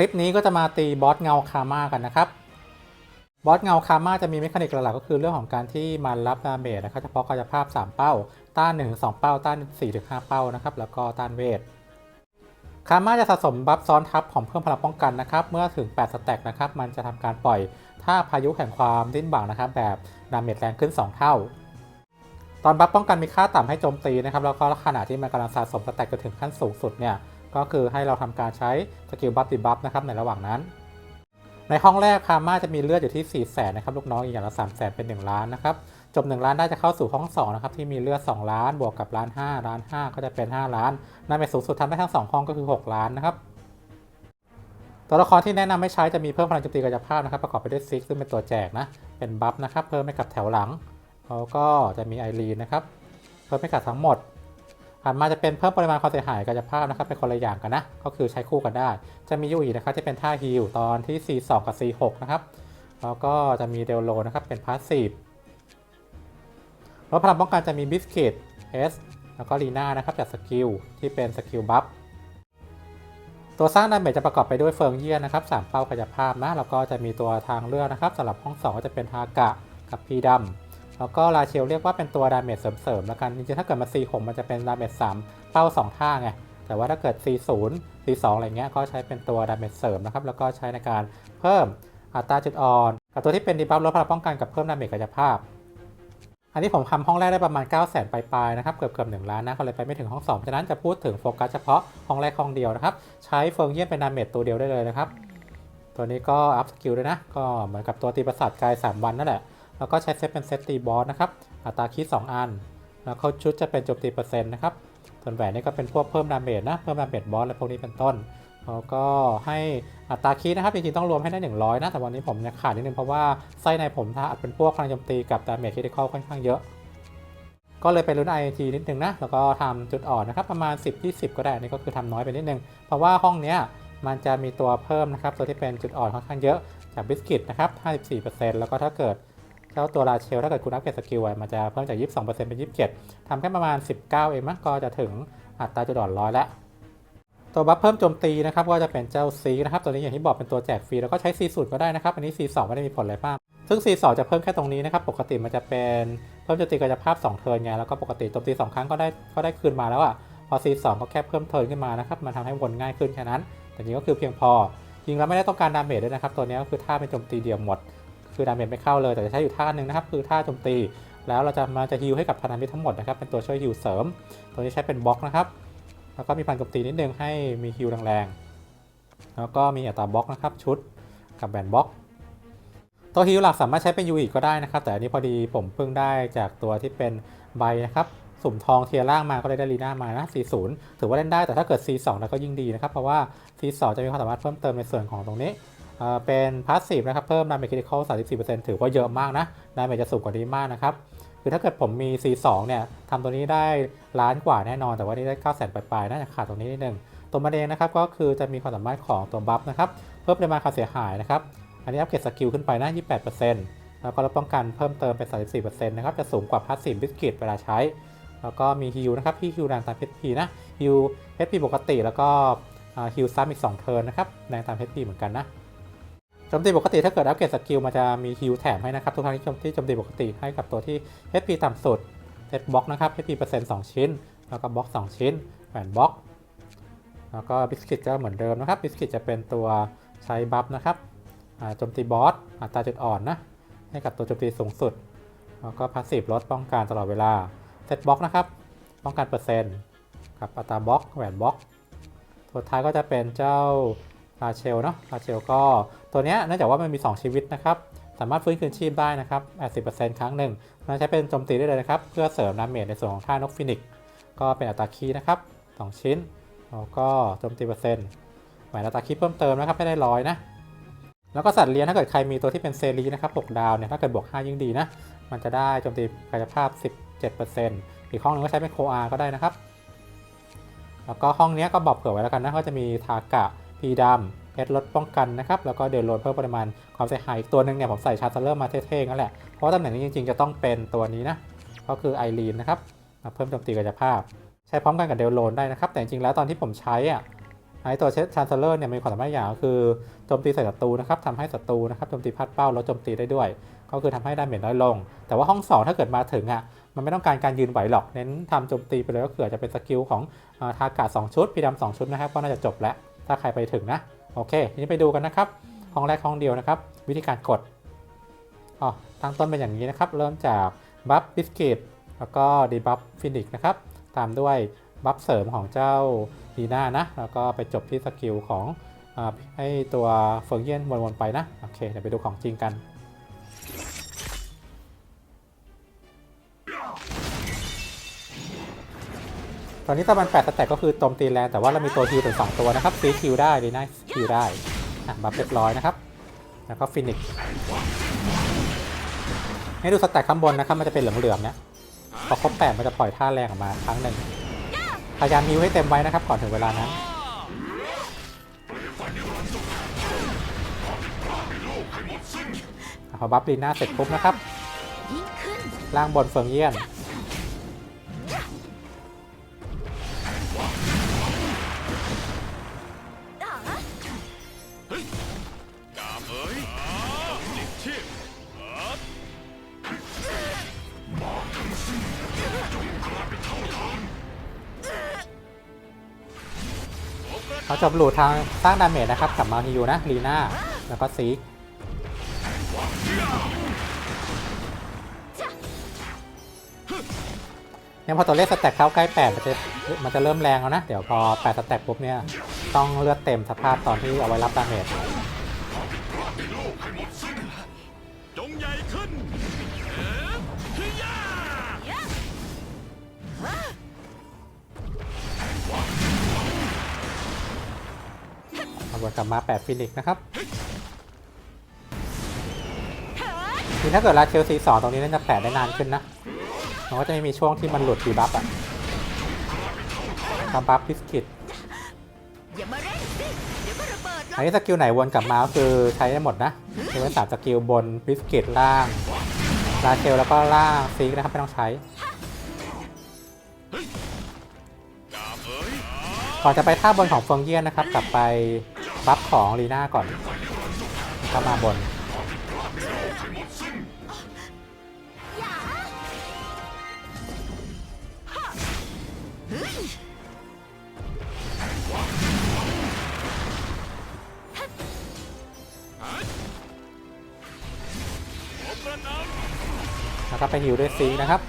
คลิปนี้ก็จะมาตีบอสเงาคาม่ากันนะครับบอสเงาคาม่าจะมีเมคานิกหลักๆก็คือเรื่องของการที่มันรับดาเมจนะครับเฉพาะกายภาพ 3 เป้า ต้าน1 2 เป้า ต้าน4ถึง5เป้านะครับแล้วก็ต้านเวทคาม่าจะสะสมบัฟซ้อนทับของเพิ่มพลังป้องกันนะครับเมื่อถึง 8 สแต็กนะครับมันจะทำการปล่อยท่าพายุแห่งความดิ้นบ่างนะครับแบบดาเมจแรงขึ้น 2 เท่า ตอนบัฟป้องกันมีค่าต่ำให้โจมตีนะครับแล้วก็ขณะที่มันกำลังสะสมสแต็กจนถึงขั้นสูงสุดเนี่ย ก็คือให้เราทำการใช้สกิลบัฟดีบัฟนะครับในระหว่างนั้น ในห้องแรกคาม่าจะมีเลือดอยู่ที่4 0 0แสนนะครับลูกน้องอีกอย่างละ3 0 0แสนเป็น 1 ล้านนะครับจบ 1 ล้านได้จะเข้าสู่ห้อง2นะครับที่มีเลือด 2 ล้านบวกกับล้าน5ล้าน5 ก็จะเป็น 5 ล้านนั่นเป็นสูงสุดทำได้ทั้ง 2 ห้องก็คือ 6 ล้านนะครับตัวละครที่แนะนำไม่ใช้จะมีเพิ่มพลังโจมตีกายภาพนะครับประกอบไปด้วยซิกซึ่งเป็นตัวแจกนะเป็นบัฟนะครับเพิ่มให้กับแถวหลังแล้วก็จะมีไอรีนนะครับเพิ่มให้กับทั้งหมด ถัดมาจะเป็นเพิ่มปริมาณความเสียหายกายภาพนะครับเป็นคนละอย่างกันนะ ก็คือใช้คู่กันได้ จะมียูอีนะครับที่เป็นท่าฮิลตอนที่ C2 กับ C6 นะครับ แล้วก็จะมีเดลโลนะครับเป็นพาสซีฟลดพลังป้องกันจะมีบิสกิตเอสแล้วก็ลีน่านะครับจากสกิลที่เป็นสกิลบัฟตัวสร้างดาเมจจะประกอบไปด้วยเฟิงเยียนะครับสามเป้ากายภาพนะแล้วก็จะมีตัวทางเลือกนะครับสำหรับห้อง2ก็จะเป็นทากะกับพีดำ แล้วก็ราเชลเรียกว่าเป็นตัวดาเมจเสริมๆแล้วกัน จริงๆ ถ้าเกิดมา C6 มันจะเป็นดาเมจ3เป้า 2 ท่าไง แต่ว่าถ้าเกิด C0 C2 อะไรเงี้ย ก็ใช้เป็นตัวดาเมจเสริมนะครับ แล้วก็ใช้ในการเพิ่มอัตราจุดอ่อน กับตัวที่เป็นดีบัฟลดพลังป้องกันกับเพิ่มดาเมจกายภาพ อันนี้ผมทำห้องแรกได้ประมาณ 9 0 0 0 0ปลายๆนะครับ เกือบเกือบ1ล้านนะ ก็เลยไปไม่ถึงห้อง2ฉะนั้นจะพูดถึงโฟกัสเฉพาะห้องแรกห้องเดียวนะครับ ใช้เฟิงเยี่ยนเป็นดาเมจตัวเดียวได้เลยนะครับ ตัวนี้ก็อัพสกิลด้วยนะ ก็เหมือนกับตัวตีประสาทกาย 3 วันนั่นแหละ แล้วก็ใช้เซตเป็นเซตตีบอสนะครับ อัตราคิด2อัน แล้วเขาชุดจะเป็นโจมตีเปอร์เซ็นต์นะครับ ส่วนแหวนนี่ก็เป็นพวกเพิ่มดาเมจนะ เพิ่มดาเมจบอสและพวกนี้เป็นต้น แล้วก็ให้อัตราคีย์นะครับ จริงๆต้องรวมให้ได้ 100 นะ แต่วันนี้ผมยังขาดนิดนึงเพราะว่าไส้ในผมถ้าอัดเป็นพวกพลังโจมตีกับดาเมจคริติคอลค่อนข้างเยอะ ก็เลยไปลุ้น INT นิดนึงนะ แล้วก็ทำจุดอ่อนนะครับ ประมาณ 10 20 ก็ได้ นี่ก็คือทำน้อยไปนิดนึง เพราะว่าห้องเนี้ยมันจะมีตัวเพิ่มนะครับ ตัวที่เป็นจุดอ่อนค่อนข้างเยอะจากบิสกิตนะครับ 54%แล้วก็ถ้าเกิด จ้าตัวราเชลถ้าเกิดคุณอัพเกรดสกิลไว้มันจะเพิ่มจาก 22%เป็น27ทำแค่ประมาณ 19 เองมั้งก็จะถึงอัตราจุดอ่อนร้อยแล้วตัวบัฟเพิ่มโจมตีนะครับก็จะเป็นเจ้าซีนะครับตัวนี้อย่างที่บอกเป็นตัวแจกฟรีแล้วก็ใช้ C สูตรก็ได้นะครับอันนี้ C2 ไม่ได้มีผลอะไรมากซึ่ง C2 จะเพิ่มแค่ตรงนี้นะครับปกติมันจะเป็นเพิ่มโจมตีกายภาพ 2 เทิร์นไงแล้วก็ปกติโจมตี 2 ครั้งก็ได้ก็ได้คืนมาแล้วอะพอ C2 ก็แค่เพิ่มเทิร์นขึ้นมานะครับมันทำให้วนง่ายขึ้นแค่นั้น แต่นี้ก็คือเพียงพอจริงแล้วไม่ได้ต้องการดาเมจด้วยนะครับตัวนี้ก็คือท่าเป็นโจมตีเดียวหมด คือดาเมจไม่เข้าเลยแต่จะใช้อยู่ท่าหนึ่งนะครับคือท่าโจมตี แล้วเราจะมาจะฮิลให้กับพันธมิตรทั้งหมดนะครับเป็นตัวช่วยฮิลเสริม ตัวนี้ใช้เป็นบล็อกนะครับแล้วก็มีพันโจมตีนิดนึงให้มีฮิลแรงๆแล้วก็มีอัตราบล็อกนะครับชุดกับแบนบล็อกตัวฮิลหลักสามารถใช้เป็นยูอีก็ได้นะครับ แต่อันนี้พอดีผมเพิ่งได้จากตัวที่เป็นใบนะครับสุ่มทองเทียร่างมาก็เลยได้ลีน่ามานะ 40 ถือว่าเล่นได้แต่ถ้าเกิด C2 แล้วก็ยิ่งดีนะครับ เพราะว่า C2 จะมีความสามารถเพิ่มเติมในส่วนของตรงนี้ เป็นพาสซีฟนะครับ เพิ่มดาเมจคริติคอล34%ถือว่าเยอะมากนะดาเมจจะสูงกว่านี้มากนะครับ คือถ้าเกิดผมมี C2 เนี่ยทำตัวนี้ได้ล้านกว่าแน่นอน แต่ว่านี่ได้ 9 0 0 0 0ปลายๆน่าจะขาดตรงนี้นิดนึง ตัวมันเองนะครับก็คือจะมีความสามารถของตัวบัฟนะครับ เพิ่มปริมาณความเสียหายนะครับ อันนี้อัปเกรดสกิลขึ้นไปนะ28%แล้วก็ลดป้องกันเพิ่มเติมเป็น34%นะครับ จะสูงกว่าพาสซีฟบิสกิตเวลาใช้ แล้วก็มีฮิลนะครับที่ฮิลแรงตาม HP นะฮิล HP ปกติ แล้วก็ฮิลซ้ำอีก2เทิร์นนะครับแรงตาม HP เหมือนกันนะ โจมตีปกติถ้าเกิดอัปเกรดสกิลมันจะมีฮิลแถมให้นะครับทุกครั้งที่โจมตีโจมตีปกติให้กับตัวที่ HP ต่ำสุดเซตบล็อกนะครับ HP เปอร์เซ็นต์2ชิ้น แล้วก็บล็อก2ชิ้นแหวนบล็อก แล้วก็บิสกิตจะเหมือนเดิมนะครับบิสกิตจะเป็นตัวใช้บัฟนะครับโจมตีบอสอัตราจุดอ่อนนะให้กับตัวโจมตีสูงสุด แล้วก็พาสซีฟลดป้องกันตลอดเวลาเซตบล็อกนะครับป้องกันเปอร์เซ็นต์กับอัตราบล็อกแหวนบล็อกสุดท้ายก็จะเป็นเจ้า ราเชลเนาะราเชลก็ตัวเนี้ยเนื่องจากว่ามันมี 2 ชีวิตนะครับ สามารถฟื้นคืนชีพได้นะครับ 80%ครั้งหนึ่งมันใช้เป็นโจมตีได้เลยนะครับ เพื่อเสริมดาเมจในส่วนของท่านกฟินิกก็เป็นอัตราคีนะครับ 2 ชิ้น แล้วก็โจมตีเปอร์เซ็นต์แหวนอัตราคีเพิ่มเติมนะครับให้ได้ร้อยนะ แล้วก็สัตว์เลี้ยงถ้าเกิดใครมีตัวที่เป็นเซรีนะครับ6ดาวเนี่ยถ้าเกิดบวก5ยิ่งดีนะ มันจะได้โจมตีกายภาพ 17%อีกห้องนึงก็ใช้เป็นโคอาก็ได้นะครับ แล้วก็ห้องนี้ก็บอกเผื่อไว้แล้วกันนะก็จะมีทากะ พีดำเพชรลดป้องกันนะครับแล้วก็เดลโลนเพิ่มปริมาณความเสียหายอีกตัวหนึ่งเนี่ยผมใส่ชาร์เซอร์มาเท่ๆนั่นแหละเพราะตำแหน่งนี้จริงๆจะต้องเป็นตัวนี้นะก็คือไอรีนนะครับมาเพิ่มโจมตีกายภาพ ใช้พร้อมกันกับเดลโลนได้นะครับ แต่จริงๆแล้วตอนที่ผมใช้อะไอตัวชานเซลเลอร์เนี่ยมีความสามารถอย่างก็คือโจมตีใส่ศัตรูนะครับทำให้ศัตรูนะครับโจมตีพลาดเป้าแล้วโจมตีได้ด้วย ก็คือทำให้ดาเมจน้อยลง แต่ว่าห้องสองถ้าเกิดมาถึงอะมันไม่ต้องการการยืนไหวหรอกเน้นทำโจมตีไปเลยก็คือจะเป็นสกิลของอ่าทากาสชุดพีดำสองชุดนะครับก็น่าจะจบแล้ว ถ้าใครไปถึงนะโอเคทีนี้ไปดูกันนะครับห้องแรกห้องเดียวนะครับ วิธีการกดอ๋อตั้งต้นเป็นอย่างนี้นะครับ เริ่มจากบัฟบิสกิตแล้วก็ดีบัฟฟินิกนะครับ ตามด้วยบัฟเสริมของเจ้าดีน่านะ แล้วก็ไปจบที่สกิลของอให้ตัวเฟิงเยียนวนๆไปนะ โอเค เดี๋ยวไปดูของจริงกัน ตอนนี้ตะมัน8สแต็กก็คือโจมตีแรงแต่ว่าเรามีตัวฮิวถึง2ตัวนะครับซีคิวได้ดีน่าคิวได้อะบัฟเรียบร้อยนะครับ แล้วก็ฟินิกให้ดูสแต็กข้างบนนะครับมันจะเป็นเหลืองๆเนี่ยพอครบ8มันจะปล่อยท่าแรงออกมาครั้งหนึ่งพยายามฮิวให้เต็มไว้นะครับก่อนถึงเวลานั้นอะพอบัฟลีน่าเสร็จปุ๊บนะครับล่างบนเฟิงเยี่ยน จิตชีพเขาจบหลูดทางสร้างดาเมจนะครับกับมาฮิวนะลีน่าแล้วก็ซีกเนี่ยพอตัวเลขสแต็กเข้าใกล้8มันจะมันจะเริ่มแรงแล้วนะ เดี๋ยวพอ8สแต็กปุ๊บเนี่ย ต้องเลือดเต็มสภาพตอนที่เอาไว้รับดาเมจ ขึ้นเอ๋ฮิยาเอาวนกลับมา8ฟินิกนะครับทีถ้าเกิดราเชลซีสองตรงนี้น่าจะแปะได้นานขึ้นนะมันก็จะไม่มีช่วงที่มันหลุดดีบัฟอะมาบัฟพิสกิต อันนี้สกิลไหนวนกลับมาก็คือใช้ได้หมดนะใช้ไว้สามสกิลบนบิสกิตล่างราเชลแล้วก็ล่างซีกนะครับไม่ต้องใช้ก่อนจะไปท่าบนของเฟิงเยียนนะครับ กลับไปบัฟของลีน่าก่อนข้ามาบน แล้วก็ไปฮิวด้วยซีนะครับ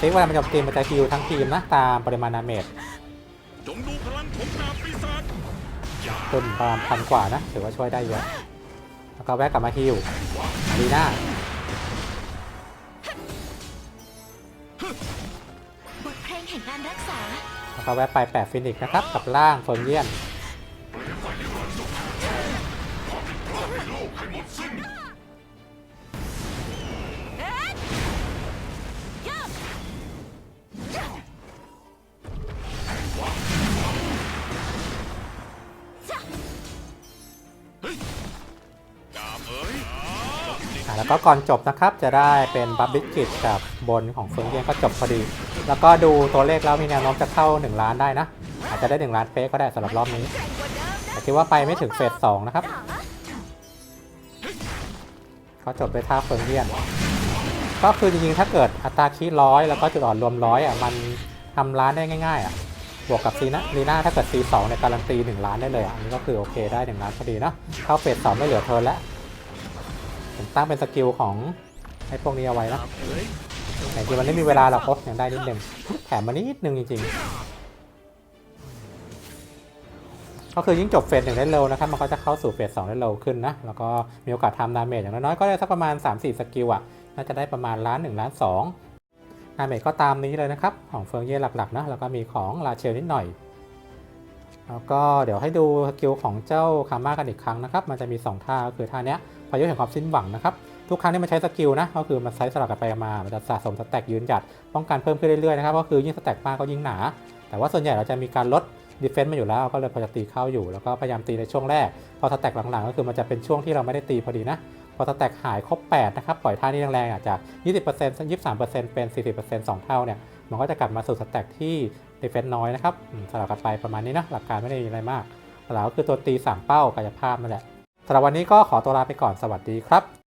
ซีกเวลามันจมตีมันจะฮิวทั้งทีมนะตามปริมาณดาเมจจงดูพลังของดาบปีศาจนประมาณพันกว่านะถือว่าช่วยได้เยอะแล้วก็แวะกลับมาฮิวลีน่าแห่งกาแล้วก็แวะไปแปะฟินิกนะครับกับล่างเฟิงเยียน แล้วก็ก่อนจบนะครับจะได้เป็นบัฟบิสกิตกับบนของเฟิงเยียนก็จบพอดี แล้วก็ดูตัวเลขแล้วมีแนวโน้มจะเข้า 1 ล้านได้นะ อาจจะได้ 1 ล้านเป๊ะก็ได้สำหรับรอบนี้แต่คิดว่าไปไม่ถึงเฟสสองนะครับก็จบด้วยท่าเฟิงเยียนก็คือจริงๆถ้าเกิดอัตราคีร้อยแล้วก็จุดอ่อนรวมร้อยอะมันทำล้านได้ง่ายๆอะบวกกับซีนะลีน่าถ้าเกิดซีสองเนี่ยการันตีหนึ่งล้านได้เลยอะนนี้ก็คือโอเคได้หนึ่งล้านพอดีเนาะเข้าเฟสสองไม่เหลือเทิร์นแล้ว ผมตั้งเป็นสกิลของไอ้พวกนี้เอาไว้นะแต่จริงมันไม่มีเวลาหรอกโค้ชยังได้นิดนึงแถมมานิดนึงจริงๆ ก็คือยิ่งจบเฟสหนึ่งได้เร็วนะครับ มันก็จะเข้าสู่เฟสสองได้เร็วขึ้นนะ แล้วก็มีโอกาสทำดาเมจอย่างน้อยๆ ก็ได้สักประมาณ 3-4 สกิลอะ น่าจะได้ประมาณล้าน1ล้าน2ดาเมจก็ตามนี้เลยนะครับ ของเฟิงเย่หลักๆนะ แล้วก็มีของลาเชลนิดหน่อย แล้วก็เดี๋ยวให้ดูสกิลของเจ้าคาม่ากันอีกครั้งนะครับ มันจะมี 2 ท่าก็คือท่าเนี้ย พายุแห่งความสิ้นหวังนะครับทุกครั้งที่มันใช้สกิลนะก็คือมันใช้สลับกันไปมา มันจะสะสมสแต็กยืนหยัดป้องกันเพิ่มขึ้นเรื่อยๆนะครับก็คือยิ่งสแต็กมากก็ยิ่งหนา แต่ว่าส่วนใหญ่เราจะมีการลดดีเฟนต์มาอยู่แล้วก็เลยพอจะตีเข้าอยู่แล้วก็พยายามตีในช่วงแรก พอสแต็กหลังๆ ก็คือมันจะเป็นช่วงที่เราไม่ได้ตีพอดีนะ พอสแต็กหายครบ 8 นะครับ ปล่อยท่านี้แรงๆอะจาก 20% 23%เป็น 40% 2 เท่าเนี่ย มันก็จะกลับมาสู่สแต็กที่ดีเฟนต์น้อยนะครับสลับกันไปประมาณนี้นะหลักการไม่ได้มีอะไรมากหลักก็คือตัวตี 3 เป้ากายภาพนั่นแหละ สำหรับวันนี้ก็ขอตัวลาไปก่อนสวัสดีครับ